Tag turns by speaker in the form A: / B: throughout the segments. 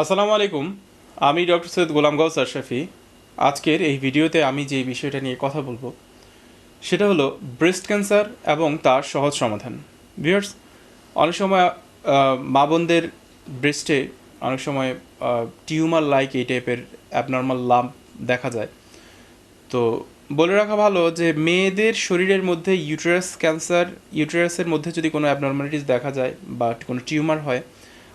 A: আসসালামু আলাইকুম। আমি ডক্টর সৈয়দ গোলাম গাউস আশরাফি আজকের এই ভিডিওতে আমি যে বিষয়টা নিয়ে কথা বলব, সেটা হলো ব্রেস্ট ক্যান্সার এবং তার সহজ সমাধান। ভিউয়ার্স অনেক সময় মা বোনদের ব্রেস্টে অনেক সময় টিউমার লাইক এই টাইপের অ্যাবনর্মাল লাম্প দেখা যায়। তো বলে রাখা ভালো যে মেয়েদের শরীরের মধ্যে ইউটেরাস ক্যান্সার ইউটেরাসের মধ্যে যদি কোনো অ্যাবনর্মালিটিস দেখা যায় বা কোনো টিউমার হয়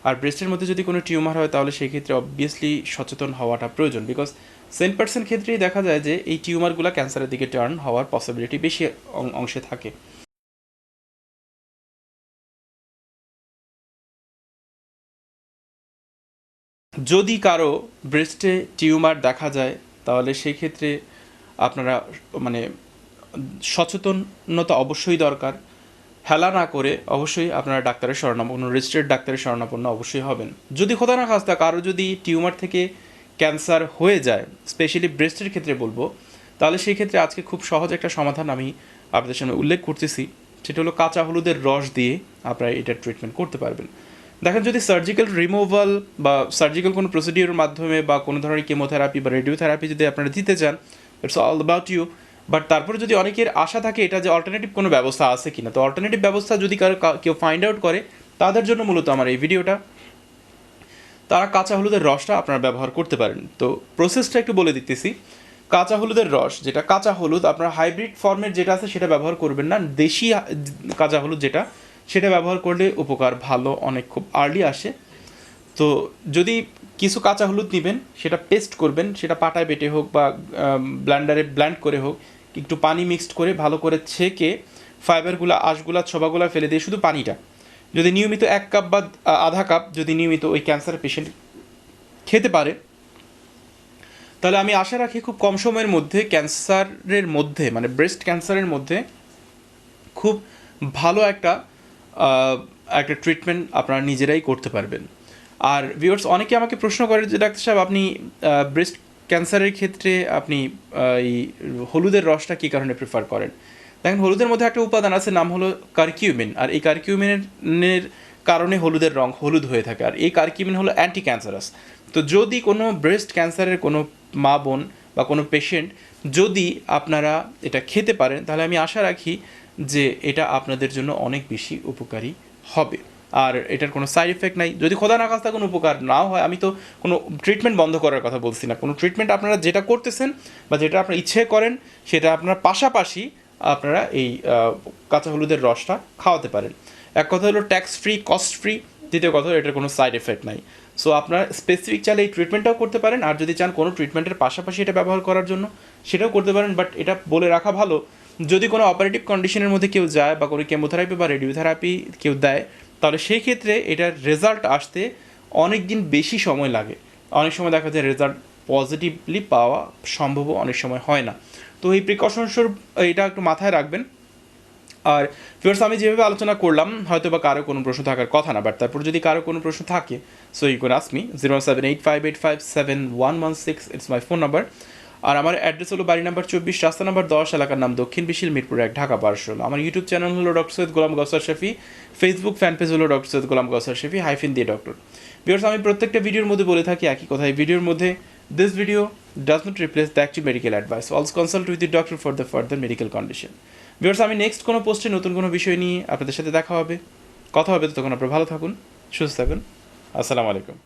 A: আর ব্রেস্টের মধ্যে যদি কোনো টিউমার হয়, তাহলে সেই ক্ষেত্রে অবভিয়াসলি সচেতন হওয়াটা প্রয়োজন বিকজ সেন পার্সেন্ট ক্ষেত্রেই দেখা যায় যে এই টিউমারগুলো ক্যান্সারের দিকে টার্ন হওয়ার পসিবিলিটি বেশি অংশে থাকে। যদি কারও ব্রেস্টে টিউমার দেখা যায়, তাহলে সেই ক্ষেত্রে আপনারা মানে সচেতনতা অবশ্যই দরকার। হেলা না করে অবশ্যই আপনারা ডাক্তারের শরণাপন্ন রেজিস্টার্ড ডাক্তারের শরণাপন্ন অবশ্যই হবেন। যদি খোদা না খাস্তা কারও যদি টিউমার থেকে ক্যান্সার হয়ে যায় স্পেশালি ব্রেস্টের ক্ষেত্রে বলব, তাহলে সেই ক্ষেত্রে আজকে খুব সহজ একটা সমাধান আমি আপনাদের সামনে উল্লেখ করতেছি। সেটা হলো কাঁচা হলুদের রস দিয়ে আপনারা এটার ট্রিটমেন্ট করতে পারবেন। দেখেন, যদি সার্জিক্যাল রিমুভাল বা সার্জিক্যাল কোনো প্রসিডিওর মাধ্যমে বা কোনো ধরনের কেমোথেরাপি বা রেডিওথেরাপি যদি আপনারা দিতে চান it's all about you but তারপরে যদি অনেকের আশা থাকে এটা যে অল্টারনেটিভ কোনো ব্যবস্থা আছে কিনা, তো অল্টারনেটিভ ব্যবস্থা যদি কারও কেউ ফাইন্ড আউট করে, তাদের জন্য মূলত আমার এই ভিডিওটা তারা কাঁচা হলুদের রসটা আপনারা ব্যবহার করতে পারেন। তো প্রসেসটা একটু বলে দিতেছি। কাঁচা হলুদের রস, যেটা কাঁচা হলুদ, আপনার হাইব্রিড ফর্মের যেটা আছে সেটা ব্যবহার করবেন না। দেশি কাঁচা হলুদ যেটা, সেটা ব্যবহার করলে উপকার ভালো, অনেক খুব আর্লি আসে। তো যদি কিছু কাঁচা হলুদ নেবেন, সেটা পেস্ট করবেন, সেটা পাটায় বেটে হোক বা ব্ল্যান্ডারে ব্ল্যান্ড করে হোক একটু পানি মিক্সড করে ভালো করে ছেঁকে ফাইবারগুলো আঁশগুলা ছবাগুলা ফেলে দিয়ে শুধু পানিটা। যদি নিয়মিত এক কাপ বা আধা কাপ যদি নিয়মিত ওই ক্যান্সার পেশেন্ট খেতে পারে, তাহলে আমি আশা রাখি খুব কম সময়ের মধ্যে ক্যান্সারের মধ্যে মানে ব্রেস্ট ক্যান্সারের মধ্যে খুব ভালো একটা একটা ট্রিটমেন্ট আপনারা নিজেরাই করতে পারবেন। আর ভিউয়ার্স অনেকে আমাকে প্রশ্ন করে যে, ডাক্তার সাহেব, আপনি ব্রেস্ট ক্যান্সারের ক্ষেত্রে আপনি এই হলুদের রসটা কী কারণে প্রেফার করেন? দেখেন, হলুদের মধ্যে একটা উপাদান আছে, নাম হলো কার্কিউমিন আর এই কার্কিউমিনের কারণে হলুদের রং হলুদ হয়ে থাকে। আর এই কার্কিউমিন হলো অ্যান্টি ক্যান্সারাস তো যদি কোনো ব্রেস্ট ক্যান্সারের কোনো মা বোন বা কোনো পেশেন্ট যদি আপনারা এটা খেতে পারেন, তাহলে আমি আশা রাখি যে এটা আপনাদের জন্য অনেক বেশি উপকারী হবে। আর এটার কোনো সাইড এফেক্ট নাই। যদি খোদা না কাজটা কোনো উপকার নাও হয়, আমি তো কোনো ট্রিটমেন্ট বন্ধ করার কথা বলছি না। কোনো ট্রিটমেন্ট আপনারা যেটা করতেছেন বা যেটা আপনার ইচ্ছে করেন, সেটা আপনার পাশাপাশি আপনারা এই কাঁচা হলুদের রসটা খাওয়াতে পারেন। এক কথা হলো ট্যাক্স ফ্রি কস্ট ফ্রি দ্বিতীয় কথা এটার কোনো সাইড এফেক্ট নাই। সো আপনারা স্পেসিফিক চাইলে এই ট্রিটমেন্টটাও করতে পারেন, আর যদি চান কোনো ট্রিটমেন্টের পাশাপাশি এটা ব্যবহার করার জন্য, সেটাও করতে পারেন বাট এটা বলে রাখা ভালো। যদি কোনো অপারেটিভ কন্ডিশনের মধ্যে কেউ যায় বা কোনো কেমোথেরাপি বা রেডিওথেরাপি কেউ দেয় তাহলে সেই ক্ষেত্রে এটার রেজাল্ট আসতে অনেক দিন বেশি সময় লাগে। অনেক সময় দেখা যায় রেজাল্ট পজিটিভলি পাওয়া সম্ভব অনেক সময় হয় না। তো এই প্রিকশন স্বরূপ এটা একটু মাথায় রাখবেন। আর ফিয়ার্স আমি যেভাবে আলোচনা করলাম হয়তো বা কারও কোনো প্রশ্ন থাকার কথা না বাট তারপর যদি কারও কোনো প্রশ্ন থাকে so you can ask me zero seven eight five eight five seven one one six it's my phone number আর আমার অ্যাড্রেস হলো বাড়ি নাম্বার চব্বিশ, রাস্তা নাম্বার দশ, এলাকার নাম দক্ষিণ বিশিল মিরপুর এক, ঢাকা পার্সল আমার ইউটিউব চ্যানেল হলো doctor Syed Golam গসার Shafi. Facebook fan page হলো ডক্টর সৈয়দ গোলাম গসার শফি হাইফিন দিয়ে ডক্টর বিকজ আমি প্রত্যেকটা ভিডিওর মধ্যে বলে থাকি একই কথা। এই ভিডিওর মধ্যে this video does not replace the active medical advice also consult with the doctor for the further medical condition because আমি নেক্সট কোনো পোস্টে নতুন কোনো বিষয় নিয়ে আপনাদের সাথে দেখা হবে। কথা হবে তো তখন আপনারা ভালো থাকুন, সুস্থ থাকুন। আসসালামু আলাইকুম।